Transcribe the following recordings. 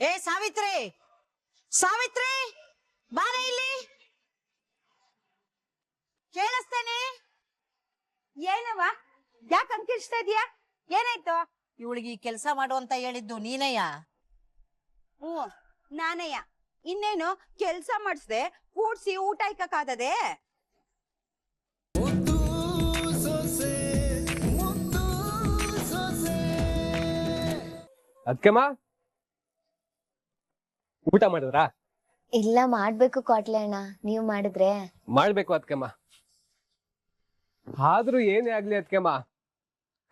ಏ ಸಾವಿತ್ರಿ! ಸಾವಿತ್ರಿ! ಬಾರ ಇಲ್ಲಿ! ಕೇಳಿಸ್ತೇನೆ! ಏನವ ಯಾಕೆ ಅಂಕಿಸ್ತಾ ಇದೀಯಾ ಏನಾಯ್ತು? ಇವಳಿಗೆ ಈ ಕೆಲಸ ಮಾಡು ಅಂತ ಹೇಳಿದ್ದು ನೀನಯ್ಯ? ಹ್ಞೂ ನಾನಯ್ಯ. ಇನ್ನೇನು ಕೆಲ್ಸ ಮಾಡಿಸ್ದೆ ಕೂಡ್ಸಿ ಊಟ ಇಕ್ಕಾಗದೆ ಅದ್ಕೆಮ್ಮ? ಊಟ ಮಾಡಿದ್ರಾ? ಇಲ್ಲ ಮಾಡ್ಬೇಕು ಕ್ವಾಟ್ಲೆ ಅಣ್ಣ. ನೀವ್ ಮಾಡಿದ್ರೆ? ಮಾಡ್ಬೇಕು ಅದ್ಕೆಮ್ಮ. ಆದ್ರೂ ಏನೇ ಆಗ್ಲಿ ಅದ್ಕೆಮ್ಮ.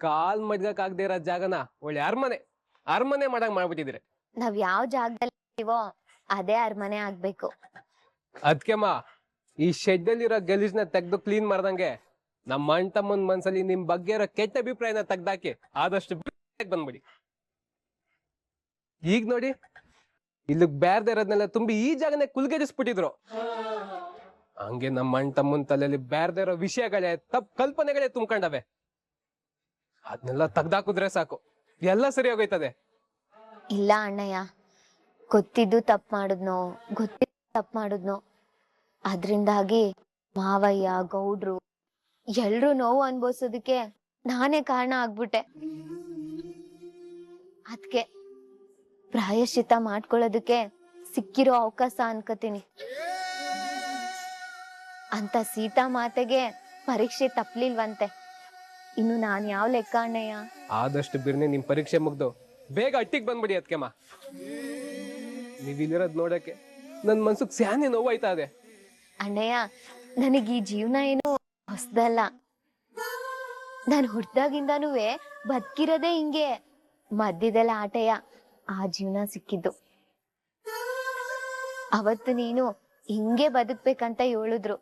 ಕಾಲ್ ಮಡ್ಗಕ್ ಆಗದೆ ಇರೋ ಜಾಗನ ಒಳ್ಳೆ ಅರಮನೆ ಅರಮನೆ ಮಾಡಂಗ್ ಮಾಡ್ಬಿಟ್ಟಿದ್ರೆ ನಾವ್ ಯಾವ ಜಾಗದಲ್ಲಿ ಅದೇ ಅರಮನೆ ಆಗ್ಬೇಕು. ಅದ್ಕೆಮ್ಮ ಈ ಶೆಡ್ ಅಲ್ಲಿರೋ ಗಲೀಜ್ನ ತೆಗ್ದು ಕ್ಲೀನ್ ಮಾಡ್ದಂಗೆ ನಮ್ಮ ಅಣ್ಣ ತಮ್ಮನ್ ಮನ್ಸಲ್ಲಿ ನಿಮ್ ಬಗ್ಗೆ ಇರೋ ಕೆಟ್ಟ ಅಭಿಪ್ರಾಯನ ತೆಗ್ದಾಕಿ ಆದಷ್ಟು ಬೇಗ ಬಂದ್ಬಿಡಿ. ಈಗ ನೋಡಿ ಇಲ್ಲಿಗ್ ಬ್ಯಾರ್ದೇ ಇರೋದ್ನೆಲ್ಲ ತುಂಬಿ ಈ ಜಾಗನೇ ಕುಲ್ಗೆಡಿಸ್ಬಿಟ್ಟಿದ್ರು ಹಂಗೆ ನಮ್ಮ ಅಣ್ಣ ತಮ್ಮನ್ ತಲೆಯಲ್ಲಿ ಬೇರ್ದೆ ಇರೋ ವಿಷಯಗಳೇ, ತಪ್ ಕಲ್ಪನೆಗಳೇ ತುಂಬ್ಕೊಂಡವೆ. ಅದನ್ನೆಲ್ಲ ತೆಗ್ದಾಕುದ್ರೆ ಸಾಕು. ಎಲ್ಲ ಸರಿ ಹೋಗೈತದೆ. ಇಲ್ಲ ಅಣ್ಣಯ್ಯ, ಗೊತ್ತಿದ್ದು ತಪ್ ಮಾಡಿದ್ನೋ, ಗೊತ್ತಿದ್ದು ತಪ್ ಮಾಡಿದ್ನೋ, ಅದ್ರಿಂದಾಗಿ ಮಾವಯ್ಯ, ಗೌಡ್ರು ಎಲ್ರು ನೋವು ಅನ್ಭವಿಸೋದಕ್ಕೆ ನಾನೇ ಕಾರಣ ಆಗ್ಬಿಟ್ಟೆ. ಅದ್ಕೆ ಪ್ರಾಯಶ್ಚಿತ್ತ ಮಾಡ್ಕೊಳ್ಳೋದಕ್ಕೆ ಸಿಕ್ಕಿರೋ ಅವಕಾಶ ಅನ್ಕೋತೀನಿ. ಅಂತ ಸೀತಾ ಮಾತೆಗೆ ಪರೀಕ್ಷೆ ತಪ್ಪಲಿಲ್ವಂತೆ ಇನ್ನು ನಾನ್ ಯಾವ ಲೆಕ್ಕ ಅಣ್ಣಯ್ಯ ಆದಷ್ಟು ಬಿರ್ನೆ ನಿಮ್ ಪರೀಕ್ಷೆ ಮುಗ್ದು ಬೇಗ ಅಟ್ಟಿಗೆ ಬಂದ್ಬಿಡಿ ಅದಕ್ಕೆಮ್ಮ ನೀವ್ ಇಲ್ಲಿರೋದ್ ನೋಡಕ್ಕೆ ನನ್ ಮನ್ಸಕ್ ಸ್ಯಾನೆ ನೋವಾಯ್ತಾ ಇದೆ. ಅಣ್ಣಯ್ಯ ನನಗೆ ಈ ಜೀವನ ಏನು ಹೊಸ್ದಲ್ಲ. ನಾನು ಹುಟ್ದಾಗಿಂದಾನು ಬದುಕಿರೋದೇ ಹಿಂಗೆ ಮದ್ದಿದೆಲ್ಲ ಆಟಯ್ಯ ಆ ಜೀವನ ಸಿಕ್ಕಿದ್ದು. ಅವತ್ತು ನೀನು ಹಿಂಗೆ ಬದುಕ್ಬೇಕಂತ ಹೇಳಿದ್ರು.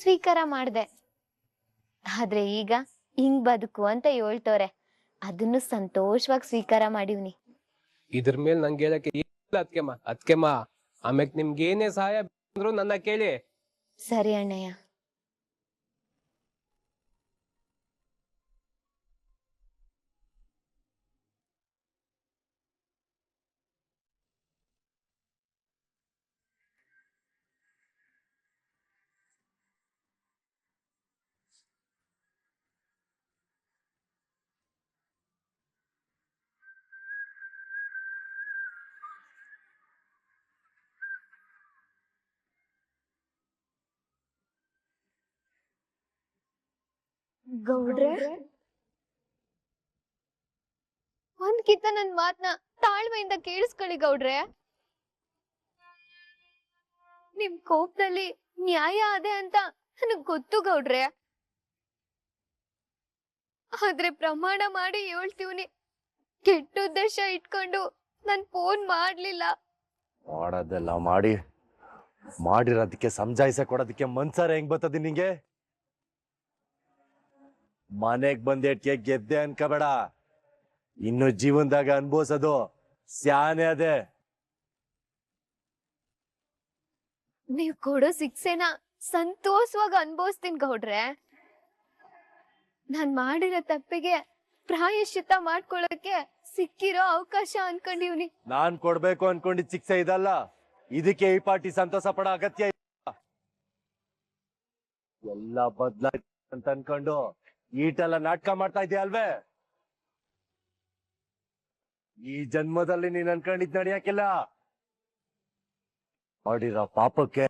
ಸ್ವೀಕಾರ ಮಾಡ್ದೆ. ಆದ್ರೆ ಈಗ ಹಿಂಗ್ ಬದುಕು ಅಂತ ಹೇಳ್ತವ್ರೆ. ಅದನ್ನು ಸಂತೋಷವಾಗಿ ಸ್ವೀಕಾರ ಮಾಡಿವ್ನಿ. ಇದ್ರ ಮೇಲೆ ನಂಗೆ ಹೇಳಕ್ಕೆ ಇಲ್ಲ ಅದ್ಕೆಮ್ಮ. ಅದ್ಕೆಮ್ಮ ಆಮ್ಯಾಕ್ ನಿಮ್ಗೆ ಏನೇ ಸಹಾಯ ನನ್ನ ಕೇಳಿ. ಸರಿ ಅಣ್ಣಯ್ಯ. ಗೌಡ್ರೆ? ಒಂದ್ಕಿತ ನನ್ ಮಾತ್ನ ತಾಳ್ಮೆಯಿಂದ ಕೇಳಿಸ್ಕೊಳ್ಳಿ ಗೌಡ್ರೆ. ನಿಮ್ ಕೋಪದಲ್ಲಿ ನ್ಯಾಯ ಅದೇ ಅಂತ ನನಗ್ ಗೊತ್ತು ಗೌಡ್ರೆ. ಆದ್ರೆ ಪ್ರಮಾಣ ಮಾಡಿ ಹೇಳ್ತೀವ್ನಿ. ಕೆಟ್ಟ ಉದ್ದೇಶ ಇಟ್ಕೊಂಡು ನನ್ ಫೋನ್ ಮಾಡ್ಲಿಲ್ಲ. ಮಾಡೋದೆಲ್ಲ ಮಾಡಿ ಮಾಡಿರೋದಕ್ಕೆ ಸಮಜಾಯಿಸ ಕೊಡೋದಕ್ಕೆ ಮನ್ಸಾರ ಹೆಂಗ್ ಬರ್ತದೆ ನಿಂಗೆ? ಮನೆಗ್ ಬಂದೇಟ್ಗೆ ಗೆದ್ದೆ ಅನ್ಕೋಬೇಡ. ಇನ್ನು ಜೀವನದಾಗ ಅನ್ಭವಿಸೋದು ಸ್ಯಾನೆ ಅದೇ. ನೀವ್ ಕೊಡೋ ಶಿಕ್ಷೆನ ಸಂತೋಷವಾಗಿ ಅನ್ಭವಿಸ್ತೀನಿ ಗೌಡ್ರೆ. ನಾನ್ ಮಾಡಿರೋ ತಪ್ಪಿಗೆ ಪ್ರಾಯಶ್ಚಿತ್ತ ಮಾಡ್ಕೊಳ್ಳೋಕೆ ಸಿಕ್ಕಿರೋ ಅವಕಾಶ ಅನ್ಕೊಂಡಿವ್ನಿ. ನಾನ್ ಕೊಡ್ಬೇಕು ಅನ್ಕೊಂಡಿದ್ ಶಿಕ್ಷೆ ಇದಲ್ಲ. ಇದಕ್ಕೆ ಈ ಪಾರ್ಟಿ ಸಂತೋಷ ಪಡೋ ಅಗತ್ಯ ಇಲ್ಲ. ಎಲ್ಲ ಬದ್ಲಾಯ್ತು ಅಂತ ಅನ್ಕೊಂಡು ಈಟೆಲ್ಲ ನಾಟಕ ಮಾಡ್ತಾ ಇದೆಯಾ ಅಲ್ವೇ? ಈ ಜನ್ಮದಲ್ಲಿ ನೀನ್ ಅನ್ಕೊಂಡಿದ್ ನಡಿಯಕ್ಕಿಲ್ಲ ಮಾಡಿರೋ ಪಾಪಕ್ಕೆ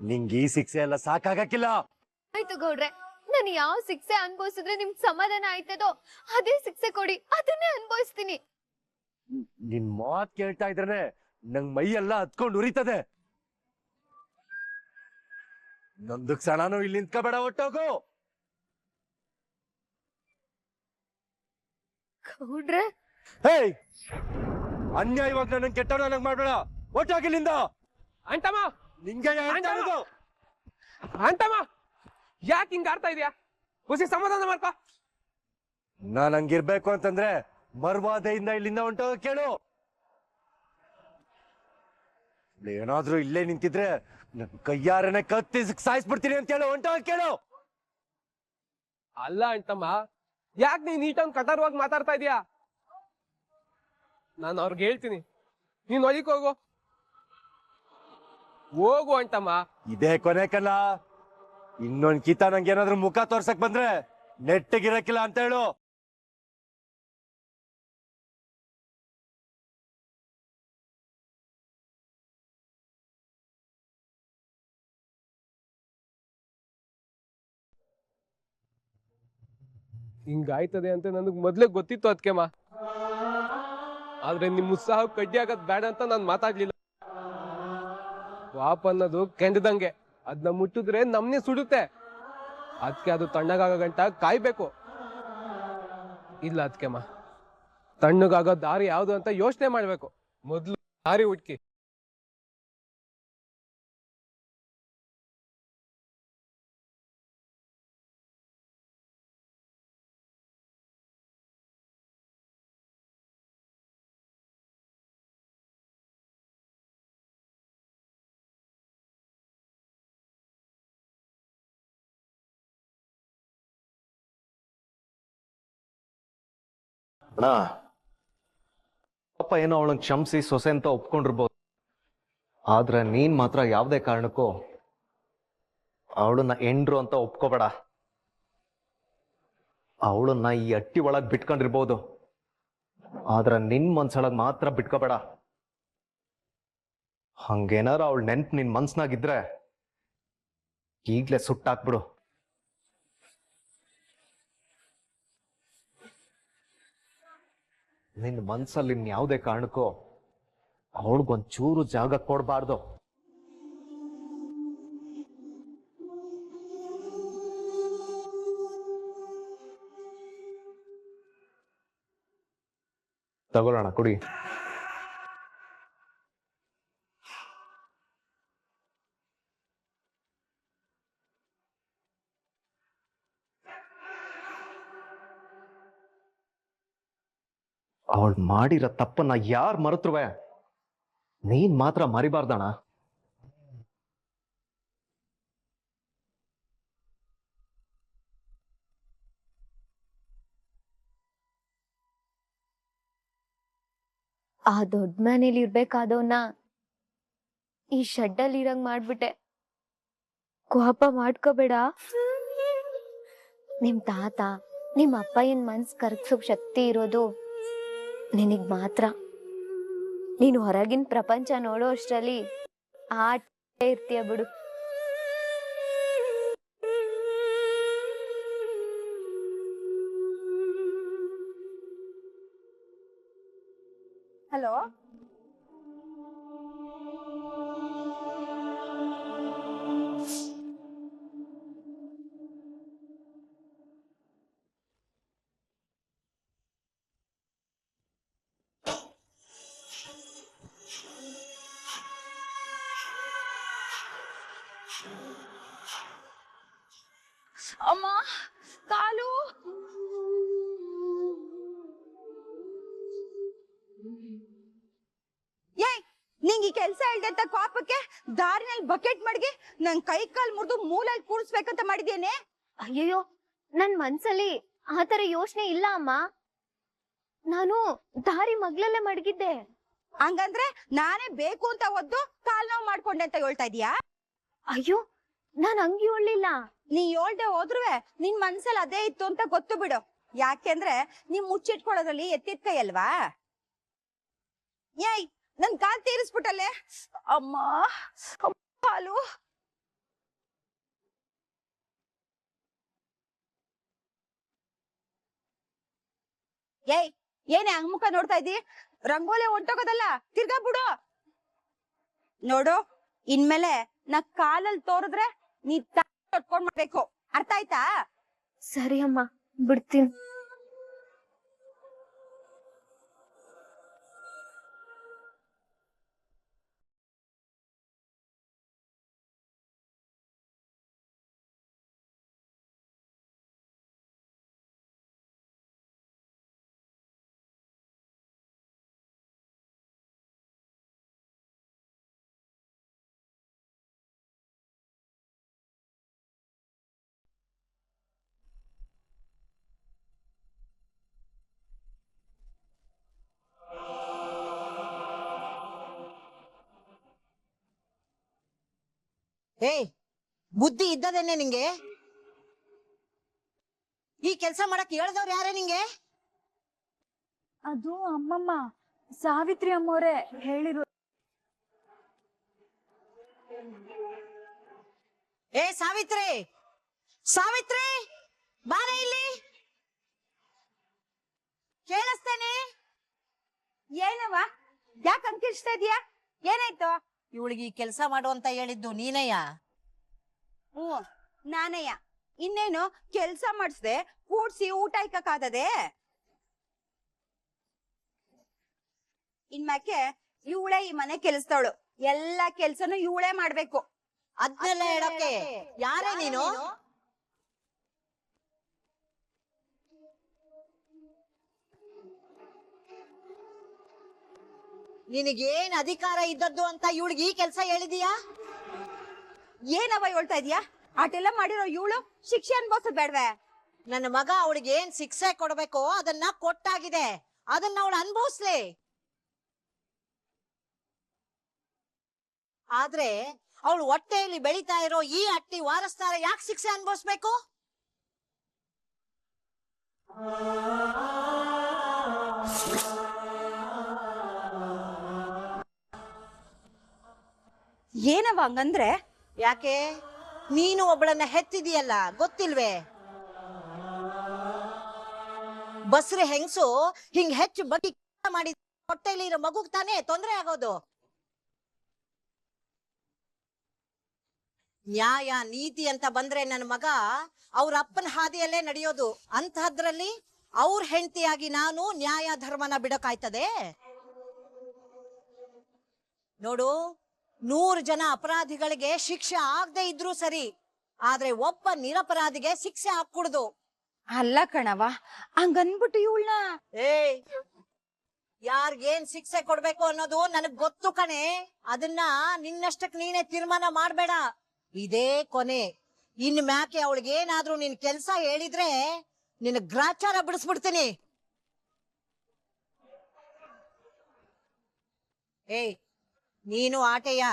ನಿಂಗೆ ಈ ಶಿಕ್ಷೆ ಎಲ್ಲ ಸಾಕಾಗಕ್ಕಿಲ್ಲ ಆಯ್ತು ಗೌಡ್ರೆ ನಾನು ಯಾವ ಶಿಕ್ಷೆ ಅನ್ಭವಿಸಿದ್ರೆ ನಿಮ್ ಸಮಾಧಾನ ಆಯ್ತದೋ ಅದೇ ಶಿಕ್ಷೆ ಕೊಡಿ ಅದನ್ನೇ ಅನ್ಭವಿಸ್ತೀನಿ. ನಿನ್ ಮಾತ್ ಕೇಳ್ತಾ ಇದ್ರೆ ನಂಗ್ ಮೈಯೆಲ್ಲ ಹತ್ಕೊಂಡು ಉರಿತದೆ. ನಂದು ಕ್ಷಣನೂ ಇಲ್ಲಿ ನಿಂತ್ಕೋಬೇಡ ಒಟ್ಟೋಗು. ಗೌಡ್ರೆ ಹೇಯ್! ಅನ್ಯಾಯವಾಗಿ ನನ್ನ ಕೆಟ್ಟವನ ನಂಗೆ ಮಾಡ್ಬೇಡ. ಒಟ್ಟಾಗಿಲ್ಲಿಂದ ಅಂಟಮ್ಮ ನಿಂಗೆ. ಅಂಟಮ್ಮ ಯಾಕೆ ಹಿಂಗ ಆಡ್ತಾ ಇದೀಯಾ? ಖುಷಿ ಸಮಾಧಾನ ಮಾಡ್ಕೋ. ನಾನ್ ಹಂಗಿರ್ಬೇಕು ಅಂತಂದ್ರೆ ಮರ್ವಾದೆಯಿಂದ ಇಲ್ಲಿಂದ ಹೊಂಟೋಗ ಕೇಳು. ಏನಾದ್ರೂ ಇಲ್ಲೇ ನಿಂತಿದ್ರೆ ನನ್ ಕೈಯಾರನೆ ಕತ್ತಿ ಸಾಯಿಸ್ಬಿಡ್ತೀನಿ ಅಂತ ಹೇಳು ಹೊಂಟೋಗ ಕೇಳು. ಅಲ್ಲ ಅಂಟಮ್ಮ ಯಾಕೆ ನೀನ್ ನೀಟೊಂದು ಕಟಾರವಾಗಿ ಮಾತಾಡ್ತಾ ಇದೀಯಾ? ನಾನು ಅವ್ರಿಗೆ ಹೇಳ್ತೀನಿ. ನೀನ್ ಒಲಿಕ್ ಹೋಗು. ಹೋಗು ಅಂಟಮ್ಮ ಇದೇ ಕೊನೆ ಕಲ್ಲ. ಇನ್ನೊಂದ್ ಕಿತ ನಂಗೆ ಏನಾದ್ರು ಮುಖ ತೋರ್ಸಕ್ ಬಂದ್ರೆ ನೆಟ್ಟಗಿರಕ್ಕಿಲ್ಲ ಅಂತ ಹೇಳು. ಹಿಂಗಾಯ್ತದೆ ಅಂತ ನನಗೆ ಮೊದ್ಲೇ ಗೊತ್ತಿತ್ತು ಅದಕ್ಕೆಮ್ಮ ಆದ್ರೆ ನಿಮ್ಮ ಉತ್ಸಾಹ ಕಡ್ಡಿ ಆಗದ್ ಬೇಡ ಅಂತ ನಾನು ಮಾತಾಡ್ಲಿಲ್ಲ. ವಾಪ ಅನ್ನೋದು ಕೆಂಡದಂಗೆ. ಅದನ್ನ ಮುಟ್ಟಿದ್ರೆ ನಮ್ನೇ ಸುಡುತ್ತೆ. ಅದಕ್ಕೆ ಅದು ತಣ್ಣಗಾಗೋ ಗಂಟ ಕಾಯ್ಬೇಕು. ಇಲ್ಲ ಅದಕ್ಕೆಮ್ಮ ತಣ್ಣಗಾಗೋ ದಾರಿ ಯಾವುದು ಅಂತ ಯೋಚನೆ ಮಾಡ್ಬೇಕು. ಮೊದ್ಲು ದಾರಿ ಹುಡ್ಕಿ. ಅಣ್ಣ. ಪಾಪ ಏನೋ ಅವಳನ್ನ ಕ್ಷಮಿಸಿ ಸೊಸೆ ಅಂತ ಒಪ್ಕೊಂಡಿರ್ಬೋದು. ಆದ್ರೆ ನೀನ್ ಮಾತ್ರ ಯಾವುದೇ ಕಾರಣಕ್ಕೂ ಅವಳನ್ನ ಎಂಡ್ರು ಅಂತ ಒಪ್ಕೋಬೇಡ. ಅವಳನ್ನ ಈ ಅಟ್ಟಿ ಒಳಗ್ ಬಿಟ್ಕೊಂಡಿರ್ಬೋದು. ಆದ್ರೆ ನಿನ್ ಮನ್ಸೊಳಗ್ ಮಾತ್ರ ಬಿಟ್ಕೋಬೇಡ. ಹಂಗೇನಾರ ಅವಳ ನೆನ್ಪ್ ನಿನ್ ಮನ್ಸ್ನಾಗಿದ್ರೆ ಈಗ್ಲೇ ಸುಟ್ಟಾಕ್ಬಿಡು. ನಿನ್ನ ಮನ್ಸಲ್ಲಿ ಯಾವುದೇ ಕಾರಣಕ್ಕೂ ಅವಳಿಗೊಂಚೂರು ಜಾಗ ಕೊಡಬಾರ್ದು. ತಗೊಳ್ಳೋಣ ಕುಡಿ ಅವಳು ಮಾಡಿರೋ ತಪ್ಪನ್ನ ಯಾರು ಮರೆತ್ರುವೆ? ನೀನ್ ಮಾತ್ರ ಮರಿಬಾರ್ದಣ ಆ ದೊಡ್ಡ ಮನೇಲಿ ಇರ್ಬೇಕಾದವನ್ನ ಈ ಶೆಡ್ಡಲ್ಲಿ ಇರಂಗ್ ಮಾಡ್ಬಿಟ್ಟೆ. ಕೋಪ ಮಾಡ್ಕೋಬೇಡ. ನಿಮ್ ತಾತ, ನಿಮ್ ಅಪ್ಪಯ್ಯನ್ ಮನ್ಸ್ ಕರ್ಗ್ಸೋಕ್ ಶಕ್ತಿ ಇರೋದು ನಿನಗ್ ಮಾತ್ರ. ನೀನು ಹೊರಗಿನ ಪ್ರಪಂಚ ನೋಡೋ ಅಷ್ಟರಲ್ಲಿ ಆಟೇ ಇರ್ತೀಯ ಬಿಡು. ಹಲೋ ದಾರಿನಲ್ಲಿ ಬಕೆಟ್ ಮಡ್ಗಿ ನನ್ ಕೈ ಕಾಲ್ ಮುರಿದು ಮೂಲಲ್ಲಿ ಕೂರಿಸ್ಬೇಕಂತ ಮಾಡಿದ್ದೇನೆ ಅಯ್ಯಯ್ಯೋ ನನ್ ಮನ್ಸಲ್ಲಿ ಆತರ ಯೋಚನೆ ಇಲ್ಲ ಅಮ್ಮ. ನಾನು ದಾರಿ ಮಗ್ಲಲ್ಲೇ ಮಡಗಿದ್ದೆ. ಹಂಗಂದ್ರೆ ನಾನೇ ಬೇಕು ಅಂತ ಒದ್ದು ಕಾಲ್ ನೋವು ಮಾಡ್ಕೊಂಡೆ ಅಂತ ಹೇಳ್ತಾ ಇದೀಯಾ ಅಯ್ಯೋ ನಾನ್ ಹಂಗ್ ಹೇಳಲಿಲ್ಲ. ನೀ ಹೇಳ್ದೆ ಹೋದ್ರುವೆ ನಿನ್ ಮನ್ಸಲ್ಲಿ ಅದೇ ಇತ್ತು ಅಂತ ಗೊತ್ತು ಬಿಡು. ಯಾಕೆಂದ್ರೆ ನೀವ್ ಮುಚ್ಚಿಟ್ಕೊಳ್ಳೋದ್ರಲ್ಲಿ ಎತ್ತಿದ ಕೈ ಅಲ್ವಾ? ಏಯ್ ನನ್ ಕಾಲ್ ತೀರಿಸ್ಬಿಟ್ಟಲ್ಲೇ? ಅಮ್ಮ ಹಾಲು ಏಯ್, ಏನೇ ಮುಖ ನೋಡ್ತಾ ಇದ್ದಿ? ರಂಗೋಲಿ ಹೊಂಟೋಗೋದಲ್ಲ ತಿರ್ಗಾ ಬಿಡು. ನೋಡು, ಇನ್ಮೇಲೆ ನಾ ಕಾಲಲ್ಲಿ ತೋರಿದ್ರೆ ನೀ ತೊಟ್ಕೊಂಡ್ ಮಾಡ್ಬೇಕು. ಅರ್ಥ ಆಯ್ತಾ? ಸರಿ ಅಮ್ಮ, ಬಿಡ್ತೀನಿ. ಏಯ್ ಬುದ್ಧಿ ಇದ್ದದೇನೆ ನಿಂಗೆ? ಈ ಕೆಲ್ಸ ಮಾಡಕ್ ಹೇಳ್ದವ್ರು ಯಾರೇ ನಿಂಗೆ? ಅದು ಅಮ್ಮಮ್ಮ ಸಾವಿತ್ರಿ ಅಮ್ಮವ್ರೆ ಹೇಳಿರು ಏ ಸಾವಿತ್ರಿ! ಸಾವಿತ್ರಿ! ಬಾರ ಇಲ್ಲಿ! ಕೇಳಿಸ್ತೇನೆ? ಏನವ ಯಾಕೆ ಅಂಕಿಸ್ತಾ ಇದೀಯಾ? ಏನಾಯ್ತು? ಇವಳಿಗೆ ಈ ಕೆಲ್ಸ ಮಾಡು ಅಂತ ಹೇಳಿದ್ದು ನೀನಯ್ಯ? ಹ್ಞೂ ನಾನಯ್ಯ. ಇನ್ನೇನು ಕೆಲ್ಸ ಮಾಡಿಸ್ದೆ ಕೂಡ್ಸಿ ಊಟ ಇಕ್ಕಕ್ಕಾಗದೆ ಇನ್ಮ್ಯಾಕೆ ಇವಳೇ ಈ ಮನೆ ಕೆಲ್ಸದವಳು. ಎಲ್ಲಾ ಕೆಲ್ಸನು ಇವಳೇ ಮಾಡ್ಬೇಕು. ಅದ್ನೆಲ್ಲ ಹೇಳಕ್ಕೆ ಯಾರೇ ನೀನು? ನಿನಗೇನ್ ಅಧಿಕಾರ ಇದ್ದದ್ದು ಅಂತ ಇವಳಿಗೆ ಈ ಕೆಲಸ ಹೇಳಿದೀಯಾ? ಏನವ ಹೇಳ್ತಾ ಇದೀಯಾ? ಆಟೆಲ್ಲ ಮಾಡಿರೋ ಇವಳು ಶಿಕ್ಷೆ ಅನ್ಭವಿಸೋದ್ ಬೇಡ್ವೆ. ನನ್ನ ಮಗ ಅವಳಿಗೆ ಏನ್ ಶಿಕ್ಷೆ ಕೊಡ್ಬೇಕು ಅದನ್ನ ಕೊಟ್ಟಾಗಿದೆ. ಅದನ್ನ ಅವಳು ಅನ್ಭವಿಸ್ಲಿ. ಆದ್ರೆ ಅವಳು ಹೊಟ್ಟೆಯಲ್ಲಿ ಬೆಳೀತಾ ಇರೋ ಈ ಅಟ್ಟಿ ವಾರಸ್ತಾರ ಯಾಕೆ ಶಿಕ್ಷೆ ಅನ್ಭವಿಸ್ಬೇಕು? ಏನವ ಹಂಗಂದ್ರೆ? ಯಾಕೆ? ನೀನು ಒಬ್ಬಳನ್ನ ಹೆತ್ತಿದೀಯಲ್ಲ ಗೊತ್ತಿಲ್ವೇ? ಬಸ್ರಿ ಹೆಂಗ್ಸು ಹಿಂಗ್ ಹೆಚ್ಚು ಬಟ್ಟಿ ಮಾಡಿ ಹೊಟ್ಟೆಲಿ ಇರೋ ಮಗುಗ್ ತಾನೇ ತೊಂದ್ರೆ ಆಗೋದು. ನ್ಯಾಯ, ನೀತಿ ಅಂತ ಬಂದ್ರೆ ನನ್ನ ಮಗ ಅವ್ರ ಅಪ್ಪನ ಹಾದಿಯಲ್ಲೇ ನಡೆಯೋದು. ಅಂತಹದ್ರಲ್ಲಿ ಅವ್ರ ಹೆಂಡತಿಯಾಗಿ ನಾನು ನ್ಯಾಯ ಧರ್ಮನ ಬಿಡಕಾಯ್ತದೆ ನೋಡು ನೂರು ಜನ ಅಪರಾಧಿಗಳಿಗೆ ಶಿಕ್ಷೆ ಆಗದೆ ಇದ್ರೂ ಸರಿ ಆದ್ರೆ ಒಬ್ಬ ನಿರಪರಾಧಿಗೆ ಶಿಕ್ಷೆ ಹಾಕೂಡ್ದು ಅಲ್ಲ ಕಣವ ಹಂಗನ್ಬಿಟ್ಟು ಇವಳನ್ನ. ಏಯ್ ಯಾರ್ಗೇನ್ ಶಿಕ್ಷೆ ಕೊಡ್ಬೇಕು ಅನ್ನೋದು ನನಗ್ ಗೊತ್ತು ಕಣೆ. ಅದನ್ನ ನಿನ್ನಷ್ಟಕ್ ನೀನೇ ತೀರ್ಮಾನ ಮಾಡ್ಬೇಡ. ಇದೇ ಕೊನೆ. ಇನ್ ಮ್ಯಾಕೆ ಅವಳಿಗೇನಾದ್ರೂ ನಿನ್ ಕೆಲ್ಸ ಹೇಳಿದ್ರೆ ನಿನ್ ಗ್ರಾಚಾರ ಬಿಡಿಸ್ಬಿಡ್ತೀನಿ. ಏಯ್ ನೀನು ಆಟೆಯ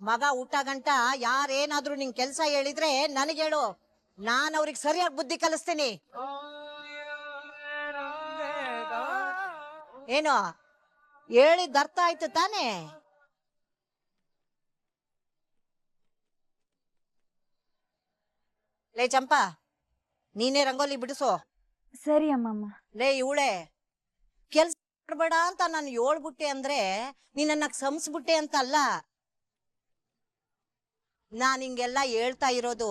ಮಗ ಊಟ ಗಂಟ ಯಾರೇನಾದ್ರೂ ನಿನ್ ಕೆಲ್ಸ ಹೇಳಿದ್ರೆ ನನಗೇಳು ನಾನು ಅವ್ರಿಗೆ ಸರಿಯಾಗಿ ಬುದ್ಧಿ ಕಲಿಸ್ತೀನಿ. ಏನು? ಹೇಳಿದ ಅರ್ಥ ಆಯ್ತು ತಾನೇ? ಲೇ ಚಂಪಾ ನೀನೇ ರಂಗೋಲಿ ಬಿಡಿಸು. ಸರಿ ಅಮ್ಮಮ್ಮ. ಲೇ ಇವಳೆ. ಮಾಡ್ಬೇಡ ಅಂತ ನಾನು ಹೇಳ್ಬಿಟ್ಟೆ ಅಂದ್ರೆ ನಿನ್ನ ಸಂಸ್ಬಿಟ್ಟೆ ಅಂತ ಅಲ್ಲ ನಾನ್ ಹಿಂಗೆಲ್ಲ ಹೇಳ್ತಾ ಇರೋದು,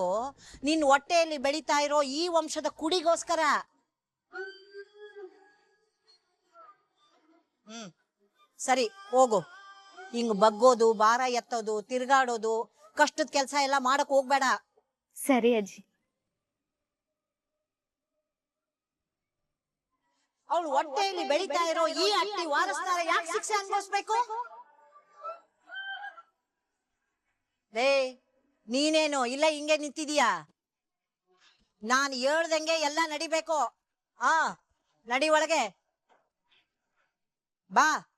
ನಿನ್ ಹೊಟ್ಟೆಯಲ್ಲಿ ಬೆಳೀತಾ ಇರೋ ಈ ವಂಶದ ಕುಡಿಗೋಸ್ಕರ. ಹ್ಮ್, ಸರಿ, ಹೋಗು. ಹಿಂಗ್ ಬಗ್ಗೋದು, ಭಾರ ಎತ್ತೋದು, ತಿರ್ಗಾಡೋದು, ಕಷ್ಟದ ಕೆಲಸ ಎಲ್ಲ ಮಾಡಕ್ ಹೋಗ್ಬೇಡ. ಸರಿ ಅಜ್ಜಿ. ಅವಳು ಹೊಟ್ಟೆಯಲ್ಲಿ ಬೆಳೀತಾ ಇರೋ ಈ ಅಟ್ಟಿ ವಾರಸ್ತಾರ ಯಾಕೆ ಶಿಕ್ಷೆ ಅನ್ಭವಿಸ್ಬೇಕು? ಲೇ ನೀನೇನು ಇಲ್ಲ ಹಿಂಗೆ ನಿಂತಿದೀಯಾ? ನಾನು ಹೇಳ್ದಂಗೆ ಎಲ್ಲ ನಡಿಬೇಕು. ಆ ನಡಿ ಒಳಗೆ. ಬಾ.